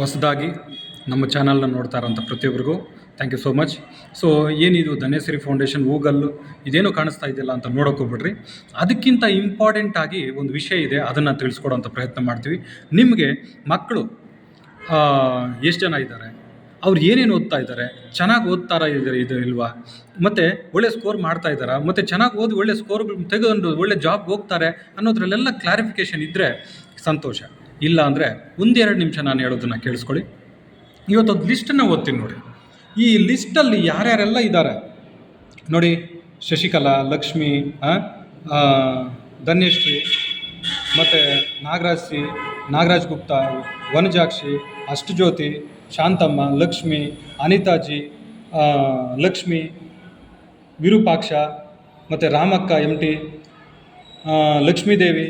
ಹೊಸದಾಗಿ ನಮ್ಮ ಚಾನಲ್ನ ನೋಡ್ತಾ ಇರೋಂಥ ಪ್ರತಿಯೊಬ್ಬರಿಗೂ thank you so much so ಏನಿದು ಧನೇಶ್ವರಿ ಫೌಂಡೇಶನ್ ಗೂಗಲ್ಲು ಇದೇನು ಕಾಣಿಸ್ತಾ ಇದೆಯಲ್ಲ ಅಂತ ನೋಡೋಕೆ ಹೋಗ್ಬಿಡ್ರಿ. ಅದಕ್ಕಿಂತ ಇಂಪಾರ್ಟೆಂಟ್ ಆಗಿ ಒಂದು ವಿಷಯ ಇದೆ, ಅದನ್ನು ತಿಳಿಸ್ಕೊಡೋಂಥ ಪ್ರಯತ್ನ ಮಾಡ್ತೀವಿ. ನಿಮಗೆ ಮಕ್ಕಳು ಎಷ್ಟು ಜನ ಇದ್ದಾರೆ? ಅವ್ರು ಏನೇನು ಓದ್ತಾ ಇದ್ದಾರೆ? ಚೆನ್ನಾಗಿ ಓದ್ತಾರ ಇದ್ದಾರೆ ಇದು ಇಲ್ವಾ? ಮತ್ತು ಒಳ್ಳೆ ಸ್ಕೋರ್ ಮಾಡ್ತಾ ಇದ್ದಾರಾ? ಮತ್ತು ಚೆನ್ನಾಗಿ ಓದಿ ಒಳ್ಳೆ ಸ್ಕೋರ್ಗಳು ತೆಗೆದು ಒಳ್ಳೆ ಜಾಬ್ಗೆ ಹೋಗ್ತಾರೆ ಅನ್ನೋದ್ರಲ್ಲೆಲ್ಲ ಕ್ಲಾರಿಫಿಕೇಷನ್ ಇದ್ದರೆ ಸಂತೋಷ. ಇಲ್ಲ ಅಂದರೆ ಒಂದೆರಡು ನಿಮಿಷ ನಾನು ಹೇಳೋದನ್ನು ಕೇಳಿಸ್ಕೊಳ್ಳಿ. ಇವತ್ತೊಂದು ಲಿಸ್ಟನ್ನು ಓದ್ತೀನಿ ನೋಡಿ. ಈ ಲಿಸ್ಟಲ್ಲಿ ಯಾರ್ಯಾರೆಲ್ಲ ಇದ್ದಾರೆ? ನೋಡಿ, ಶಶಿಕಲಾ, ಲಕ್ಷ್ಮಿ ಧನ್ಯಶ್ರೀ, ಮತ್ತು ನಾಗರಾಜ್ಶ್ರೀ ನಾಗರಾಜ್ ಗುಪ್ತಾ, ವನಜಾಕ್ಷಿ, ಅಷ್ಟಜ್ಯೋತಿ, ಶಾಂತಮ್ಮ, ಲಕ್ಷ್ಮಿ, ಅನಿತಾಜಿ ಲಕ್ಷ್ಮಿ, ವಿರೂಪಾಕ್ಷ, ಮತ್ತು Ramakka M T Lakshmidevi,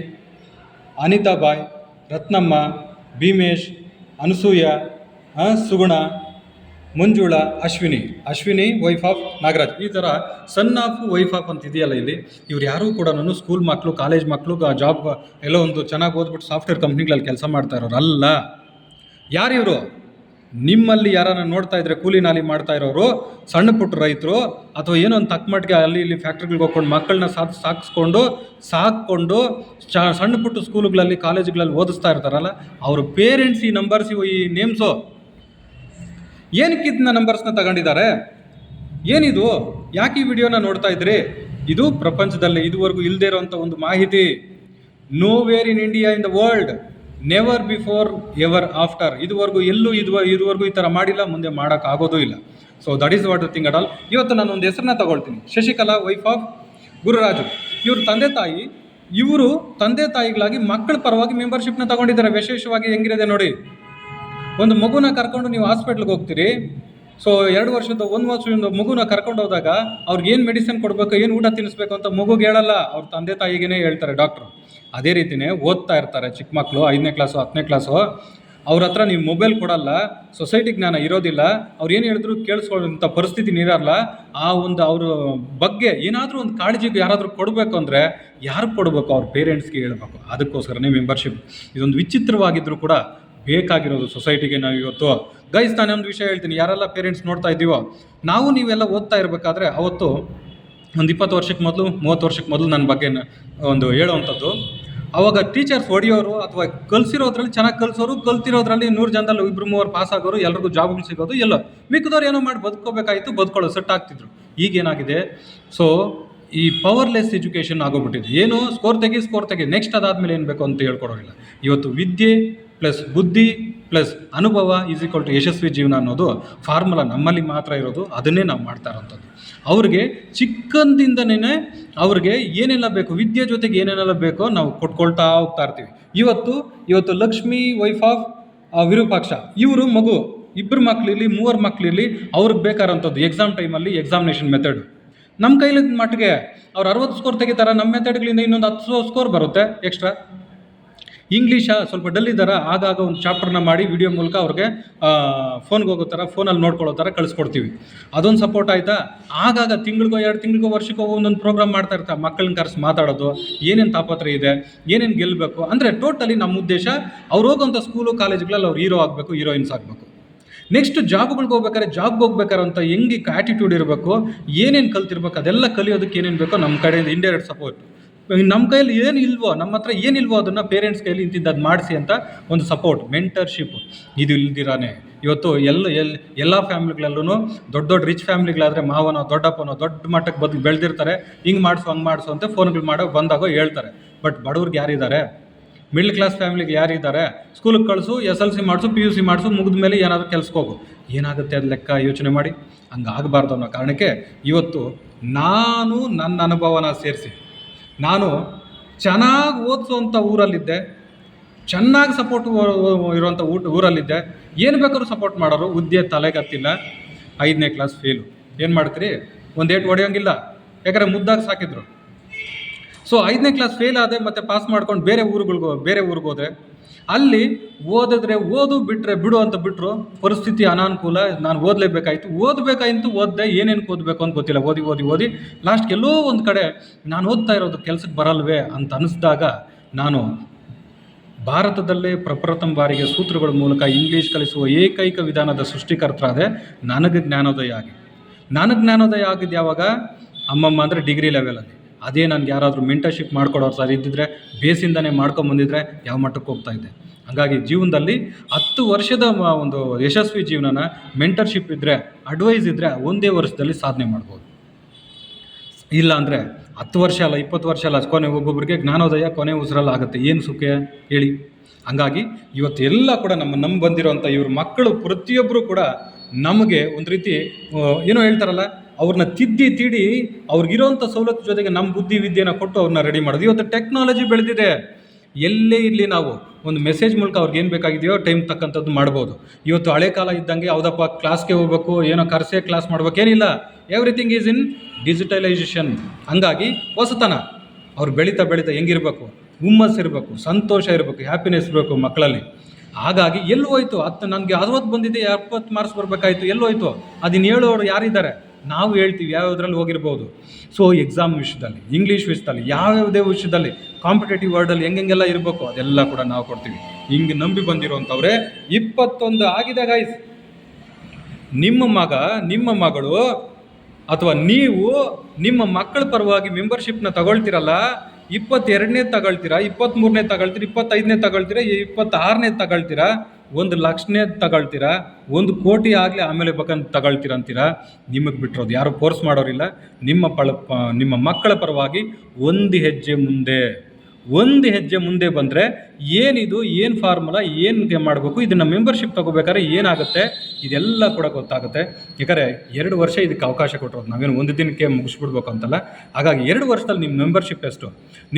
Anitabai Ratnamma, Bhimesh, Anasuya Suguna, Manjula, Ashwini. Ashwini wife of Nagaraj. ಈ ಥರ ಸನ್ ಆಫ್ ವೈಫ್ ಆಫ್ ಅಂತ ಇದೆಯಲ್ಲ ಇಲ್ಲಿ. ಇವ್ರು ಯಾರೂ ಕೂಡ ನಾನು ಸ್ಕೂಲ್ ಮಕ್ಕಳು ಕಾಲೇಜ್ ಮಕ್ಕಳು ಜಾಬ್ ಎಲ್ಲೋ ಒಂದು ಚೆನ್ನಾಗಿ ಓದ್ಬಿಟ್ಟು ಸಾಫ್ಟ್ವೇರ್ ಕಂಪ್ನಿಗಳಲ್ಲಿ ಕೆಲಸ ಮಾಡ್ತಾ ಇರೋರು ಅಲ್ಲ. ಯಾರು ಇವರು? ನಿಮ್ಮಲ್ಲಿ ಯಾರನ್ನ ನೋಡ್ತಾ ಇದ್ರೆ ಕೂಲಿ ನಾಲಿ ಮಾಡ್ತಾ ಇರೋರು, ಸಣ್ಣ ಪುಟ್ಟ ರೈತರು, ಅಥವಾ ಏನೋ ಒಂದು ತಕ್ಕಮಟ್ಟಿಗೆ ಅಲ್ಲಿ ಇಲ್ಲಿ ಫ್ಯಾಕ್ಟ್ರಿಗಳಿಗೆ ಹೋಗ್ಕೊಂಡು ಮಕ್ಕಳನ್ನ ಸಾಕ್, ಸಾಕಿಸ್ಕೊಂಡು, ಸಾಕ್ಕೊಂಡು ಸಣ್ಣ ಪುಟ್ಟ ಸ್ಕೂಲುಗಳಲ್ಲಿ, ಕಾಲೇಜುಗಳಲ್ಲಿ ಓದಿಸ್ತಾ ಇರ್ತಾರಲ್ಲ, ಅವ್ರ ಪೇರೆಂಟ್ಸ್ ಈ ನಂಬರ್ಸ್ ಈ ನೇಮ್ಸು ಏನಕ್ಕೆ ಇದನ್ನ ನಂಬರ್ಸ್ನ ತಗೊಂಡಿದ್ದಾರೆ? ಏನಿದು? ಯಾಕೆ ಈ ವಿಡಿಯೋನ ನೋಡ್ತಾ ಇದ್ರಿ? ಇದು ಪ್ರಪಂಚದಲ್ಲಿ ಇದುವರೆಗೂ ಇಲ್ಲದೇ ಇರೋಂಥ ಒಂದು ಮಾಹಿತಿ. Nowhere in India in the world never before ever after ಇದುವರೆಗೂ ಎಲ್ಲೂ ಇದು ಇದುವರೆಗೂ ಈ ಥರ ಮಾಡಿಲ್ಲ, ಮುಂದೆ ಮಾಡೋಕ್ಕಾಗೋದೂ ಇಲ್ಲ. So that is what thing at all ಇವತ್ತು ನಾನು ಒಂದು ಹೆಸರನ್ನ ತಗೊಳ್ತೀನಿ. Shashikala wife of Gururaju. ಇವ್ರ ತಂದೆ ತಾಯಿ, ಇವರು ತಂದೆ ತಾಯಿಗಳಾಗಿ ಮಕ್ಕಳ ಪರವಾಗಿ ಮೆಂಬರ್ಶಿಪ್ನ ತಗೊಂಡಿದ್ದಾರೆ. ವಿಶೇಷವಾಗಿ ಹೆಂಗಿರಿದೆ ನೋಡಿ. ಒಂದು ಮಗುನ ಕರ್ಕೊಂಡು ನೀವು ಹಾಸ್ಪಿಟ್ಲ್ಗೆ ಹೋಗ್ತೀರಿ. ಸೊ ಎರಡು ವರ್ಷದ ಒಂದು ವರ್ಷದಿಂದ ಮಗುನ ಕರ್ಕೊಂಡು ಹೋದಾಗ ಅವ್ರಿಗೆ ಏನು ಮೆಡಿಸಿನ್ ಕೊಡಬೇಕು, ಏನು ಊಟ ತಿನ್ನಿಸ್ಬೇಕು ಅಂತ ಮಗುಗೆ ಹೇಳಲ್ಲ. ಅವ್ರ ತಂದೆ ತಾಯಿಗೇನೆ ಹೇಳ್ತಾರೆ ಡಾಕ್ಟ್ರು ಅದೇ ರೀತಿನೇ ಓದ್ತಾ ಇರ್ತಾರೆ ಚಿಕ್ಕ ಮಕ್ಕಳು ಐದನೇ ಕ್ಲಾಸು ಹತ್ತನೇ ಕ್ಲಾಸು ಅವ್ರ ಹತ್ರ ನೀವು ಮೊಬೈಲ್ ಕೊಡಲ್ಲ ಸೊಸೈಟಿ ಜ್ಞಾನ ಇರೋದಿಲ್ಲ. ಅವ್ರು ಏನು ಹೇಳಿದ್ರು ಕೇಳಿಸ್ಕೊಳ್ಳೋಂಥ ಪರಿಸ್ಥಿತಿ ನೀರಲ್ಲ. ಆ ಒಂದು ಅವ್ರ ಬಗ್ಗೆ ಏನಾದರೂ ಒಂದು ಕಾಳಜಿಗೆ ಯಾರಾದರೂ ಕೊಡಬೇಕು ಅಂದರೆ ಯಾರು ಕೊಡಬೇಕು ಅವ್ರ ಪೇರೆಂಟ್ಸ್ಗೆ ಹೇಳಬೇಕು. ಅದಕ್ಕೋಸ್ಕರನೇ ಮೆಂಬರ್ಶಿಪ್ ಇದೊಂದು ವಿಚಿತ್ರವಾಗಿದ್ದರೂ ಕೂಡ ಬೇಕಾಗಿರೋದು ಸೊಸೈಟಿಗೆ ನಾವು ಇವತ್ತು. ಗೈಸ್ ನಾನು ಒಂದು ವಿಷಯ ಹೇಳ್ತೀನಿ. ಯಾರೆಲ್ಲ ಪೇರೆಂಟ್ಸ್ ನೋಡ್ತಾ ಇದ್ದೀವೋ, ನಾವು ನೀವೆಲ್ಲ ಓದ್ತಾ ಇರಬೇಕಾದ್ರೆ ಅವತ್ತು ಒಂದು ಇಪ್ಪತ್ತು ವರ್ಷಕ್ಕೆ ಮೊದಲು, ಮೂವತ್ತು ವರ್ಷಕ್ಕೆ ಮೊದಲು ನನ್ನ ಬಗ್ಗೆ ಒಂದು ಹೇಳೋವಂಥದ್ದು. ಅವಾಗ ಟೀಚರ್ಸ್ ಹೊಡೆಯೋರು ಅಥವಾ ಕಲಿಸಿರೋದ್ರಲ್ಲಿ ಚೆನ್ನಾಗಿ ಕಲಿಸೋರು, ಕಲ್ತಿರೋದ್ರಲ್ಲಿ ನೂರು ಜನದಲ್ಲಿ ಇಬ್ಬರು ಮೂವರು ಪಾಸ್ ಆಗೋರು, ಎಲ್ರಿಗೂ ಜಾಬ್ಗಳು ಸಿಗೋದು, ಎಲ್ಲೋ. ಮಿಕ್ಕದವ್ರು ಏನೋ ಮಾಡಿ ಬದುಕೋಬೇಕಾಯಿತು ಬದುಕೊಳ್ಳೋ ಸೆಟ್ ಆಗ್ತಿದ್ರು. ಈಗೇನಾಗಿದೆ ಸೊ ಈ ಪವರ್ಲೆಸ್ ಎಜುಕೇಷನ್ ಆಗೋಗ್ಬಿಟ್ಟಿದೆ. ಏನು? ಸ್ಕೋರ್ ತೆಗಿ ಸ್ಕೋರ್ ತೆಗಿ. ನೆಕ್ಸ್ಟ್ ಅದಾದಮೇಲೆ ಏನು ಬೇಕು ಅಂತ ಹೇಳ್ಕೊಡೋರಿಲ್ಲ. ಇವತ್ತು ವಿದ್ಯೆ ಪ್ಲಸ್ ಬುದ್ಧಿ ಪ್ಲಸ್ ಅನುಭವ ಈಸ್ ಈಕ್ವಲ್ ಟು ಯಶಸ್ವಿ ಜೀವನ ಅನ್ನೋದು ಫಾರ್ಮುಲಾ ನಮ್ಮಲ್ಲಿ ಮಾತ್ರ ಇರೋದು, ಅದನ್ನೇ ನಾವು ಮಾಡ್ತಾ ಇರೋಂಥದ್ದು. ಅವ್ರಿಗೆ ಚಿಕ್ಕಂದಿಂದನೇ ಅವ್ರಿಗೆ ಏನೆಲ್ಲ ಬೇಕು, ವಿದ್ಯೆ ಜೊತೆಗೆ ಏನೇನೆಲ್ಲ ಬೇಕೋ ನಾವು ಕೊಟ್ಕೊಳ್ತಾ ಹೋಗ್ತಾ ಇರ್ತೀವಿ. ಇವತ್ತು ಇವತ್ತು ಲಕ್ಷ್ಮಿ ವೈಫ್ ಆಫ್ ವಿರೂಪಾಕ್ಷ, ಇವರು ಮಗು ಇಬ್ಬರು ಮಕ್ಕಳಿರಲಿ ಮೂವರು ಮಕ್ಕಳಿರಲಿ ಅವ್ರಿಗೆ ಬೇಕಾದಂಥದ್ದು ಎಕ್ಸಾಮ್ ಟೈಮಲ್ಲಿ ಎಕ್ಸಾಮಿನೇಷನ್ ಮೆಥಡ್ ನಮ್ಮ ಕೈಲಿ ಮಟ್ಟಿಗೆ ಅವ್ರು ಅರವತ್ತು ಸ್ಕೋರ್ ತೆಗಿತಾರೆ ನಮ್ಮ ಮೆಥಡ್ಗಳಿಂದ ಇನ್ನೊಂದು ಹತ್ತು ಸ್ಕೋರ್ ಬರುತ್ತೆ ಎಕ್ಸ್ಟ್ರಾ ಇಂಗ್ಲೀಷ ಸ್ವಲ್ಪ ಡಲ್ ಇದ್ದಾರೆ, ಆಗಾಗ ಒಂದು ಚಾಪ್ಟರ್ನ ಮಾಡಿ ವಿಡಿಯೋ ಮೂಲಕ ಅವ್ರಿಗೆ ಫೋನ್ಗೆ ಹೋಗೋ ಥರ ಫೋನಲ್ಲಿ ನೋಡ್ಕೊಳ್ಳೋ ಥರ ಕಳಿಸ್ಕೊಡ್ತೀವಿ. ಅದೊಂದು ಸಪೋರ್ಟ್ ಆಯಿತಾ? ಆಗಾಗ ತಿಂಗಳಿಗೋ, ಎರಡು ತಿಂಗಳಿಗೋ, ವರ್ಷಕ್ಕೋ ಒಂದೊಂದು ಪ್ರೋಗ್ರಾಮ್ ಮಾಡ್ತಾ ಇರ್ತಾರೆ ಮಕ್ಕಳನ್ನ ಕರೆಸಿ ಮಾತಾಡೋದು, ಏನೇನು ತಾಪತ್ರ ಇದೆ, ಏನೇನು ಗೆಲ್ಲಬೇಕು ಅಂದರೆ ಟೋಟಲಿ ನಮ್ಮ ಉದ್ದೇಶ ಅವ್ರು ಹೋಗೋಂಥ ಸ್ಕೂಲು ಕಾಲೇಜ್ಗಳಲ್ಲಿ ಅವ್ರು ಹೀರೋ ಆಗಬೇಕು ಹೀರೋಯಿನ್ಸ್ ಆಗಬೇಕು. ನೆಕ್ಸ್ಟ್ ಜಾಬ್ಗಳಿಗೆ ಹೋಗ್ಬೇಕಾದ್ರೆ ಜಾಬ್ಗೆ ಹೋಗ್ಬೇಕಾರೆ ಅಂತ ಹೆಂಗೆ ಆ್ಯಟಿಟ್ಯೂಡ್ ಇರಬೇಕು, ಏನೇನು ಕಲ್ತಿರ್ಬೇಕು, ಅದೆಲ್ಲ ಕಲಿಯೋದಕ್ಕೆ ಏನೇನು ಬೇಕೋ ನಮ್ಮ ಕಡೆಯಿಂದ ಇಂಡೈರೆಕ್ಟ್ ಸಪೋರ್ಟ್ ನಮ್ಮ ಕೈಯಲ್ಲಿ ಏನು ಇಲ್ವೋ, ನಮ್ಮ ಹತ್ರ ಏನಿಲ್ವೋ ಅದನ್ನು ಪೇರೆಂಟ್ಸ್ ಕೈಯಲ್ಲಿ ಇಂತಿದ್ದು ಮಾಡಿಸಿ ಅಂತ ಒಂದು ಸಪೋರ್ಟ್ ಮೆಂಟರ್ಶಿಪ್ ಇದು ಇಲ್ದಿರಾನೆ. ಇವತ್ತು ಎಲ್ಲ ಎಲ್ ಎಲ್ಲ ಫ್ಯಾಮಿಲಿಗಳಲ್ಲೂ ದೊಡ್ಡ ದೊಡ್ಡ ರಿಚ್ ಫ್ಯಾಮಿಲಿಗಳಾದರೆ ಮಾವನೋ, ದೊಡ್ಡಪ್ಪನೋ ದೊಡ್ಡ ಮಟ್ಟಕ್ಕೆ ಬದಲು ಬೆಳೆದಿರ್ತಾರೆ. ಹಿಂಗೆ ಮಾಡಿಸು, ಹಂಗೆ ಮಾಡಿಸು ಅಂತ ಫೋನ್ಗಳು ಮಾಡೋ, ಬಂದಾಗ ಹೇಳ್ತಾರೆ. ಬಟ್ ಬಡವ್ರಿಗೆ ಯಾರಿದ್ದಾರೆ ಮಿಡ್ಲ್ ಕ್ಲಾಸ್ ಫ್ಯಾಮಿಲಿಗೆ ಯಾರಿದ್ದಾರೆ ಸ್ಕೂಲಿಗೆ ಕಳಿಸು ಎಸ್ ಎಲ್ ಸಿ ಮಾಡಿಸು ಪಿ ಯು ಸಿ ಮಾಡಿಸು, ಮುಗಿದ ಮೇಲೆ ಏನಾದರೂ ಕೆಲ್ಸಕ್ಕೆ ಹೋಗು. ಏನಾಗುತ್ತೆ ಅದು ಲೆಕ್ಕ? ಯೋಚನೆ ಮಾಡಿ. ಹಂಗಾಗಬಾರ್ದು ಅನ್ನೋ ಕಾರಣಕ್ಕೆ ಇವತ್ತು ನಾನು ನನ್ನ ಅನುಭವನ ಸೇರಿಸಿ. ನಾನು ಚೆನ್ನಾಗಿ ಓದಿಸುವಂಥ ಊರಲ್ಲಿದ್ದೆ, ಚೆನ್ನಾಗಿ ಸಪೋರ್ಟ್ ಇರುವಂಥ ಊಟ ಊರಲ್ಲಿದ್ದೆ. ಏನು ಬೇಕಾದ್ರೂ ಸಪೋರ್ಟ್ ಮಾಡೋರು ಉದ್ಯ ತಲೆಗತ್ತಿಲ್ಲ. ಐದನೇ ಕ್ಲಾಸ್ ಫೇಲು ಏನು ಮಾಡ್ತೀರಿ? ಒಂದು ಏಟು ಹೊಡೆಯೋಂಗಿಲ್ಲ. ಯಾಕಂದರೆ ಮುದ್ದಾಗಿ ಸಾಕಿದ್ರು. ಸೊ ಐದನೇ ಕ್ಲಾಸ್ ಫೇಲ್ ಆದೆ ಮತ್ತೆ ಪಾಸ್ ಮಾಡ್ಕೊಂಡು ಬೇರೆ ಊರುಗಳಿಗೆ, ಬೇರೆ ಊರಿಗೆ ಹೋದೆ ಅಲ್ಲಿ ಓದಿದ್ರೆ ಓದು ಬಿಟ್ಟರೆ ಬಿಡು ಅಂತ ಬಿಟ್ಟರು ಪರಿಸ್ಥಿತಿ ಅನಾನುಕೂಲ, ನಾನು ಓದಲೇಬೇಕಾಯ್ತು. ಓದಬೇಕಾಯ್ತು, ಓದ್ದೆ ಏನೇನು ಓದಬೇಕು ಅಂತ ಗೊತ್ತಿಲ್ಲ. ಓದಿ ಓದಿ ಓದಿ ಲಾಸ್ಟ್ ಎಲ್ಲೋ ಒಂದು ಕಡೆ ನಾನು ಓದ್ತಾ ಇರೋದು ಕೆಲಸಕ್ಕೆ ಬರಲ್ವೇ ಅಂತ ಅನ್ನಿಸ್ದಾಗ ನಾನು ಭಾರತದಲ್ಲೇ ಪ್ರಪ್ರಥಮ ಬಾರಿಗೆ ಸೂತ್ರಗಳ ಮೂಲಕ ಇಂಗ್ಲೀಷ್ ಕಲಿಸುವ ಏಕೈಕ ವಿಧಾನದ ಸೃಷ್ಟಿಕರ್ತರಾದೆ ನನಗೆ ಜ್ಞಾನೋದಯ ಆಗಿ. ನನಗೆ ಜ್ಞಾನೋದಯ ಆಗಿದ್ದು ಯಾವಾಗ ಅಮ್ಮಮ್ಮ ಅಂದರೆ ಡಿಗ್ರಿ ಲೆವೆಲಲ್ಲಿ ಅದೇ ನನಗೆ ಯಾರಾದರೂ ಮೆಂಟರ್ಶಿಪ್ ಮಾಡ್ಕೊಡೋರು ಸರ್ ಇದ್ದಿದ್ರೆ ಬೇಸಿಂದನೇ ಮಾಡ್ಕೊಂಬಂದಿದ್ರೆ ಯಾವ ಮಟ್ಟಕ್ಕೆ ಹೋಗ್ತಾ ಇದ್ದೆ. ಹಾಗಾಗಿ ಜೀವನದಲ್ಲಿ ಹತ್ತು ವರ್ಷದ ಒಂದು ಯಶಸ್ವಿ ಜೀವನನ ಮೆಂಟರ್ಶಿಪ್ ಇದ್ದರೆ ಅಡ್ವೈಸ್ ಇದ್ದರೆ ಒಂದೇ ವರ್ಷದಲ್ಲಿ ಸಾಧನೆ ಮಾಡ್ಬೋದು. ಇಲ್ಲ ಅಂದರೆ ಹತ್ತು ವರ್ಷ ಅಲ್ಲ, ಇಪ್ಪತ್ತು ವರ್ಷ ಅಲ್ಲ, ಕೊನೆ ಒಬ್ಬೊಬ್ಬರಿಗೆ ಜ್ಞಾನೋದಯ, ಕೊನೆ ಉಸಿರಲ್ಲ ಆಗುತ್ತೆ. ಏನು ಸುಖ ಹೇಳಿ. ಹಂಗಾಗಿ ಇವತ್ತು ಎಲ್ಲ ಕೂಡ ನಮ್ಮ ನಮ್ಮ ಬಂದಿರೋಂಥ ಇವ್ರ ಮಕ್ಕಳು ಪ್ರತಿಯೊಬ್ಬರು ಕೂಡ ನಮಗೆ ಒಂದು ರೀತಿ ಏನೋ ಹೇಳ್ತಾರಲ್ಲ ಅವ್ರನ್ನ ತಿದ್ದಿ ತೀಡಿ ಅವ್ರಿಗಿರೋಂಥ ಸವಲತ್ತು ಜೊತೆಗೆ ನಮ್ಮ ಬುದ್ಧಿ ವಿದ್ಯೆನ ಕೊಟ್ಟು ಅವ್ರನ್ನ ರೆಡಿ ಮಾಡೋದು. ಇವತ್ತು ಟೆಕ್ನಾಲಜಿ ಬೆಳೆದಿದೆ. ಎಲ್ಲೇ ಇರಲಿ ನಾವು ಒಂದು ಮೆಸೇಜ್ ಮೂಲಕ ಅವ್ರಿಗೆ ಏನು ಬೇಕಾಗಿದೆಯೋ ಟೈಮ್ ತಕ್ಕಂಥದ್ದು ಮಾಡ್ಬೋದು. ಇವತ್ತು ಹಳೆ ಕಾಲ ಇದ್ದಂಗೆ ಯಾವುದಪ್ಪ ಕ್ಲಾಸ್ಗೆ ಹೋಗ್ಬೇಕು, ಏನೋ ಕರೆಸೇ ಕ್ಲಾಸ್ ಮಾಡ್ಬೇಕೇನಿಲ್ಲ ಎವ್ರಿಥಿಂಗ್ ಈಸ್ ಇನ್ ಡಿಜಿಟಲೈಸೇಷನ್ ಹಂಗಾಗಿ ಹೊಸತನ. ಅವ್ರು ಬೆಳೀತಾ ಬೆಳೀತಾ ಹೆಂಗಿರಬೇಕು? ಹುಮ್ಮಸ್ ಇರಬೇಕು, ಸಂತೋಷ ಇರಬೇಕು ಹ್ಯಾಪಿನೆಸ್ ಇರಬೇಕು ಮಕ್ಕಳಲ್ಲಿ. ಹಾಗಾಗಿ ಎಲ್ಲೋಯ್ತು. ಹತ್ತು, ನನಗೆ ಅರವತ್ತು ಬಂದಿದೆ, ಎಪ್ಪತ್ತು ಮಾರ್ಕ್ಸ್ ಬರಬೇಕಾಯ್ತು, ಎಲ್ಲೋಯ್ತು. ಅದನ್ನು ಹೇಳೋರು ಯಾರಿದ್ದಾರೆ? ನಾವು ಹೇಳ್ತೀವಿ ಯಾವ್ಯಾವ್ದ್ರಲ್ಲಿ ಹೋಗಿರ್ಬೋದು. ಸೊ ಎಕ್ಸಾಮ್ ವಿಷಯದಲ್ಲಿ ಇಂಗ್ಲೀಷ್ ವಿಷಯದಲ್ಲಿ ಯಾವ್ಯಾವುದೇ ವಿಷಯದಲ್ಲಿ ಕಾಂಪಿಟೇಟಿವ್ ವರ್ಡಲ್ಲಿ ಹೆಂಗೆಲ್ಲ ಇರಬೇಕು ಅದೆಲ್ಲ ಕೂಡ ನಾವು ಕೊಡ್ತೀವಿ. ಹಿಂಗೆ ನಂಬಿ ಬಂದಿರೋಂಥವ್ರೆ, ಇಪ್ಪತ್ತೊಂದು ಆಗಿದೆ ಗೈಸ್ ನಿಮ್ಮ ಮಗ, ನಿಮ್ಮ ಮಗಳು, ಅಥವಾ ನೀವು ನಿಮ್ಮ ಮಕ್ಕಳ ಪರವಾಗಿ ಮೆಂಬರ್ಶಿಪ್ನ ತಗೊಳ್ತಿರಲ್ಲ, ಇಪ್ಪತ್ತೆರಡನೇ ತಗೊಳ್ತೀರಾ, ಇಪ್ಪತ್ತ್ಮೂರನೇ ತಗೊಳ್ತೀರಾ, ಇಪ್ಪತ್ತೈದನೇ ತಗೊಳ್ತೀರಾ, ಇಪ್ಪತ್ತಾರನೇ ತಗೊಳ್ತೀರಾ ಒಂದು ಲಕ್ಷನೇ ತಗೊಳ್ತೀರಾ? ಒಂದು ಕೋಟಿ ಆಗಲಿ ಆಮೇಲೆ ಬೇಕಂತ ತಗೊಳ್ತೀರಾ ಅಂತೀರಾ? ನಿಮಗೆ ಬಿಟ್ಟಿರೋದು ಯಾರು ಫೋರ್ಸ್ ಮಾಡೋರಿಲ್ಲ. ನಿಮ್ಮ ಪಳ ನಿಮ್ಮ ಮಕ್ಕಳ ಪರವಾಗಿ ಒಂದು ಹೆಜ್ಜೆ ಮುಂದೆ, ಒಂದು ಹೆಜ್ಜೆ ಮುಂದೆ ಬಂದರೆ ಏನಿದು, ಏನು ಫಾರ್ಮುಲಾ ಏನು ಮಾಡಬೇಕು, ಇದನ್ನು ಮೆಂಬರ್ಶಿಪ್ ತಗೋಬೇಕಾದ್ರೆ ಏನಾಗುತ್ತೆ? ಇದೆಲ್ಲ ಕೂಡ ಗೊತ್ತಾಗುತ್ತೆ. ಯಾಕಂದರೆ ಎರಡು ವರ್ಷ ಇದಕ್ಕೆ ಅವಕಾಶ ಕೊಟ್ಟಿರೋದು. ನಾವೇನು ಒಂದು ದಿನಕ್ಕೆ ಮುಗಿಸ್ಬಿಡ್ಬೇಕು ಅಂತಲ್ಲ. ಹಾಗಾಗಿ ಎರಡು ವರ್ಷದಲ್ಲಿ ನಿಮ್ಮ ಮೆಂಬರ್ಶಿಪ್ ಎಷ್ಟು?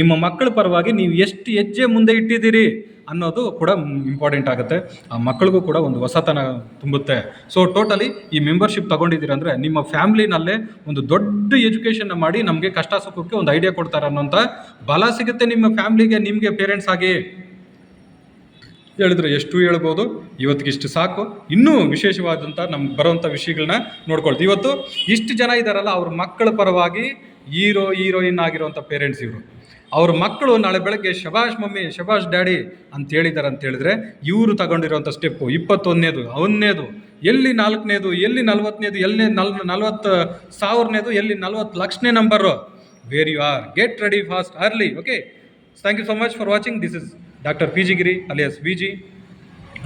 ನಿಮ್ಮ ಮಕ್ಕಳ ಪರವಾಗಿ ನೀವು ಎಷ್ಟು ಹೆಜ್ಜೆ ಮುಂದೆ ಇಟ್ಟಿದ್ದೀರಿ? ಅನ್ನೋದು ಕೂಡ ಇಂಪಾರ್ಟೆಂಟ್ ಆಗುತ್ತೆ. ಆ, ಮಕ್ಕಳಿಗೂ ಕೂಡ ಒಂದು ಹೊಸತನ ತುಂಬುತ್ತೆ. ಸೊ ಟೋಟಲಿ ಈ ಮೆಂಬರ್ಶಿಪ್ ಅಂದರೆ ನಿಮ್ಮ ಫ್ಯಾಮ್ಲಿನಲ್ಲೇ ಒಂದು ದೊಡ್ಡ ಎಜುಕೇಷನ್ ಮಾಡಿ ನಮಗೆ ಕಷ್ಟ ಸುಖಕ್ಕೆ ಒಂದು ಐಡಿಯಾ ಕೊಡ್ತಾರೆ ಅನ್ನೋಂಥ ಬಲ ಸಿಗುತ್ತೆ ನಿಮ್ಮ ಫ್ಯಾಮ್ಲಿಗೆ, ನಿಮಗೆ ಪೇರೆಂಟ್ಸ್ ಆಗಿ. ಹೇಳಿದ್ರೆ ಎಷ್ಟು ಹೇಳ್ಬೋದು? ಇವತ್ತಿಗಿಷ್ಟು ಸಾಕು. ಇನ್ನೂ ವಿಶೇಷವಾದಂಥ ನಮ್ಗೆ ಬರೋವಂಥ ವಿಷಯಗಳನ್ನ ನೋಡ್ಕೊಳ್ತೀವಿ. ಇವತ್ತು ಇಷ್ಟು ಜನ ಇದ್ದಾರಲ್ಲ ಅವ್ರ ಮಕ್ಕಳ ಪರವಾಗಿ ಹೀರೋ, ಹೀರೋಯಿನ್ ಆಗಿರುವಂಥ ಪೇರೆಂಟ್ಸ್ ಇವರು. ಅವ್ರ ಮಕ್ಕಳು ನಾಳೆ ಬೆಳಗ್ಗೆ ಶಬಾಷ್ ಮಮ್ಮಿ, ಶಬಾಷ್ ಡ್ಯಾಡಿ ಅಂತ ಹೇಳಿದ್ದಾರೆ ಅಂತ ಹೇಳಿದ್ರೆ ಇವರು ತಗೊಂಡಿರುವಂಥ ಸ್ಟೆಪ್ಪು, ಇಪ್ಪತ್ತೊಂದನೇದು ಅವನ್ನೇದು ಎಲ್ಲಿ ನಾಲ್ಕನೇದು, ಎಲ್ಲಿ ನಲ್ವತ್ತನೇದು, ಎಲ್ಲಿ ನಲ್, ನಲ್ವತ್ತು ಸಾವಿರನೇದು, ಎಲ್ಲಿ ನಲ್ವತ್ತು ಲಕ್ಷನೇ number where you are get ready fast early okay thank you so much for watching this is doctor P G Giri alias V G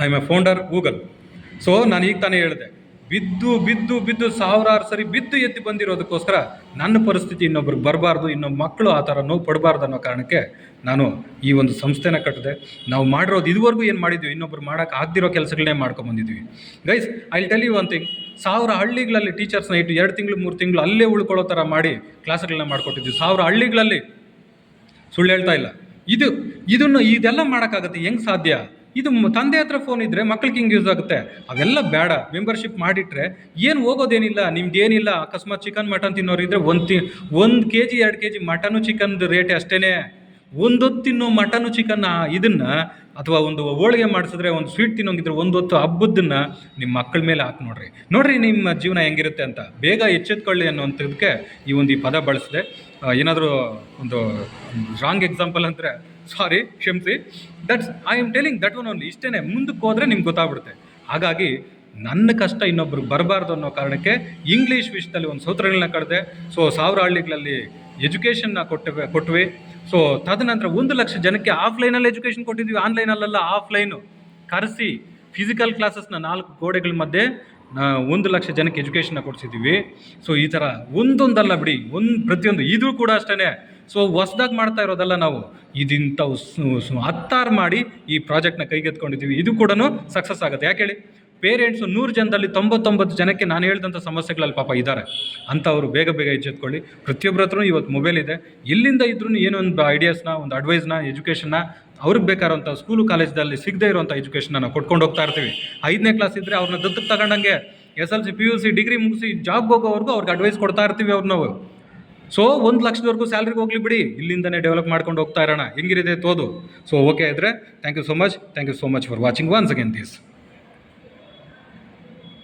I M A founder Google so ನಾನು ಈಗ ತಾನೇ ಹೇಳಿದೆ. ಬಿದ್ದು ಬಿದ್ದು ಬಿದ್ದು ಸಾವಿರಾರು ಸರಿ ಬಿದ್ದು ಎದ್ದು ಬಂದಿರೋದಕ್ಕೋಸ್ಕರ ನನ್ನ ಪರಿಸ್ಥಿತಿ ಇನ್ನೊಬ್ರಿಗೆ ಬರಬಾರ್ದು ಇನ್ನೊಬ್ಬ ಮಕ್ಕಳು ಆ ಥರ ನೋವು ಪಡಬಾರ್ದು ಅನ್ನೋ ಕಾರಣಕ್ಕೆ ನಾನು ಈ ಒಂದು ಸಂಸ್ಥೆನ ಕಟ್ಟಿದೆ. ನಾವು ಮಾಡಿರೋದು ಇದುವರೆಗೂ ಏನು ಮಾಡಿದ್ವಿ? ಇನ್ನೊಬ್ರು ಮಾಡೋಕೆ ಆಗದಿರೋ ಕೆಲಸಗಳನ್ನೇ ಮಾಡ್ಕೊಂಬಂದಿದ್ವಿ guys I tell you one thing ಸಾವಿರ ಹಳ್ಳಿಗಳಲ್ಲಿ ಟೀಚರ್ಸ್ನ ಇಟ್ಟು ಎರಡು ತಿಂಗಳು, ಮೂರು ತಿಂಗಳು ಅಲ್ಲೇ ಉಳ್ಕೊಳ್ಳೋ ಥರ ಮಾಡಿ ಕ್ಲಾಸ್ಗಳನ್ನ ಮಾಡಿಕೊಟ್ಟಿದ್ವಿ. ಸಾವಿರ ಹಳ್ಳಿಗಳಲ್ಲಿ ಸುಳ್ಳು ಹೇಳ್ತಾ ಇಲ್ಲ. ಇದು, ಇದನ್ನು ಇದೆಲ್ಲ ಮಾಡೋಕ್ಕಾಗತ್ತೆ. ಹೆಂಗೆ ಸಾಧ್ಯ? ಇದು ತಂದೆ ಹತ್ರ ಫೋನ್ ಇದ್ದರೆ ಮಕ್ಳಿಗೆ ಹಿಂಗೆ ಯೂಸ್ ಆಗುತ್ತೆ? ಅವೆಲ್ಲ ಬೇಡ. ಮೆಂಬರ್ಶಿಪ್ ಮಾಡಿಟ್ರೆ ಏನು ಹೋಗೋದೇನಿಲ್ಲ ನಿಮ್ದು ಏನಿಲ್ಲ ಅಕಸ್ಮಾತ್ ಚಿಕನ್ ಮಟನ್ ತಿನ್ನೋರು ಇದ್ದರೆ ಒಂದು ತಿ, ಒಂದು ಕೆ ಜಿ ಎರಡು ಕೆ ಜಿ ಮಟನು ಚಿಕನ್ದು ರೇಟ್ ಅಷ್ಟೇ ಒಂದೊತ್ತು ತಿನ್ನೋ ಮಟನು ಚಿಕನ್ನ ಇದನ್ನು ಅಥವಾ ಒಂದು ಹೋಳಿಗೆ ಮಾಡಿಸಿದ್ರೆ, ಒಂದು ಸ್ವೀಟ್ ತಿನ್ನೋಂಗಿದ್ರೆ ಒಂದೊತ್ತು ಹಬ್ಬದನ್ನ ನಿಮ್ಮ ಮಕ್ಕಳ ಮೇಲೆ ಹಾಕಿ ನೋಡ್ರಿ. ನೋಡ್ರಿ ನಿಮ್ಮ ಜೀವನ ಹೆಂಗಿರುತ್ತೆ ಅಂತ. ಬೇಗ ಎಚ್ಚೆತ್ಕೊಳ್ಳಿ ಅನ್ನೋಂಥದ್ದಕ್ಕೆ ಈ ಒಂದು ಈ ಪದ ಬಳಸಿದೆ. ಏನಾದರೂ ಒಂದು ರಾಂಗ್ ಎಕ್ಸಾಂಪಲ್ ಅಂದರೆ ಸಾರಿ ಕ್ಷಮಿಸಿ that's I am telling that one only ಇಷ್ಟೇ ಮುಂದಕ್ಕೆ ಹೋದರೆ ನಿಮ್ಗೆ ಗೊತ್ತಾಗ್ಬಿಡುತ್ತೆ. ಹಾಗಾಗಿ ನನ್ನ ಕಷ್ಟ ಇನ್ನೊಬ್ರಿಗೆ ಬರಬಾರ್ದು ಅನ್ನೋ ಕಾರಣಕ್ಕೆ ಇಂಗ್ಲೀಷ್ ವಿಷಯದಲ್ಲಿ ಒಂದು ಸೂತ್ರಗಳನ್ನ ಕಳೆದೆ ಸೊ ಸಾವಿರ ಹಳ್ಳಿಗಳಲ್ಲಿ ಎಜುಕೇಷನ್ನ ಕೊಟ್ಟವೆ, ಕೊಟ್ವಿ. ಸೊ ತದನಂತರ ಒಂದು ಲಕ್ಷ ಜನಕ್ಕೆ ಆಫ್ಲೈನಲ್ಲಿ ಎಜುಕೇಷನ್ ಕೊಟ್ಟಿದ್ವಿ. ಆನ್ಲೈನಲ್ಲೆಲ್ಲ ಆಫ್ಲೈನು ಕರೆಸಿ ಫಿಸಿಕಲ್ ಕ್ಲಾಸಸ್ನ ನಾಲ್ಕು ಗೋಡೆಗಳ ಮಧ್ಯೆ ಒಂದು ಲಕ್ಷ ಜನಕ್ಕೆ ಎಜುಕೇಷನ್ನ ಕೊಡಿಸಿದ್ದೀವಿ ಸೊ ಈ ಥರ ಒಂದೊಂದಲ್ಲ ಬಿಡಿ. ಒಂದು ಪ್ರತಿಯೊಂದು. ಇದು ಕೂಡ ಅಷ್ಟೇ ಸೊ ಹೊಸ್ದಾಗಿ ಮಾಡ್ತಾ ಇರೋದಲ್ಲ ನಾವು. ಇದಿಂಥವು ಹತ್ತಾರು ಮಾಡಿ ಈ ಪ್ರಾಜೆಕ್ಟ್ನ ಕೈಗೆತ್ಕೊಂಡಿದ್ದೀವಿ. ಇದು ಕೂಡ ಸಕ್ಸಸ್ ಆಗುತ್ತೆ. ಯಾಕೆ ಹೇಳಿ? ಪೇರೆಂಟ್ಸು ನೂರು ಜನದಲ್ಲಿ ತೊಂಬತ್ತೊಂಬತ್ತು ಜನಕ್ಕೆ ನಾನು ಹೇಳಿದಂಥ ಸಮಸ್ಯೆಗಳಲ್ಲಿ ಪಾಪ ಇದ್ದಾರೆ. ಅಂಥವ್ರು ಬೇಗ ಬೇಗ ಎಚ್ಚೆತ್ಕೊಳ್ಳಿ. ಪ್ರತಿಯೊಬ್ಬರ ಹತ್ರ ಇವತ್ತು ಮೊಬೈಲ್ ಇದೆ. ಎಲ್ಲಿಂದ ಇದ್ರೂ ಏನೊಂದು ಐಡಿಯಾಸ್ನ ಒಂದು ಅಡ್ವೈಸ್ನ ಎಜುಕೇಷನ್ನ ಅವ್ರಿಗೆ ಬೇಕಾದಂಥ ಸ್ಕೂಲು ಕಾಲೇಜ್ದಲ್ಲಿ ಸಿಗದೇ ಇರುವಂಥ ಎಜುಕೇಷನ್ನ ನಾವು ಕೊಟ್ಕೊಂಡು ಹೋಗ್ತಾ ಇರ್ತೀವಿ. ಐದನೇ ಕ್ಲಾಸ್ ಇದ್ದರೆ ಅವ್ರನ್ನ ದತ್ತು ತಗೊಂಡಂಗೆ S L C, P U C degree ಮುಗಿಸಿ ಜಾಬ್ಗೆ ಹೋಗೋವರೆಗೂ ಅವ್ರಿಗೆ ಅಡ್ವೈಸ್ ಕೊಡ್ತಾ ಇರ್ತೀವಿ ಅವ್ರು ನಾವು. ಸೊ ಒಂದು ಲಕ್ಷದವರೆಗೂ ಸ್ಯಾಲ್ರಿಗೆ ಹೋಗ್ಲಿ ಬಿಡಿ. ಇಲ್ಲಿಂದನೇ ಡೆವಲಪ್ ಮಾಡ್ಕೊಂಡು ಹೋಗ್ತಾ ಇರೋಣ. ಹೆಂಗಿರಿದೆ ತೋದು ಸೊ ಓಕೆ ಇದ್ರೆ thank you so much thank you so much for watching once again this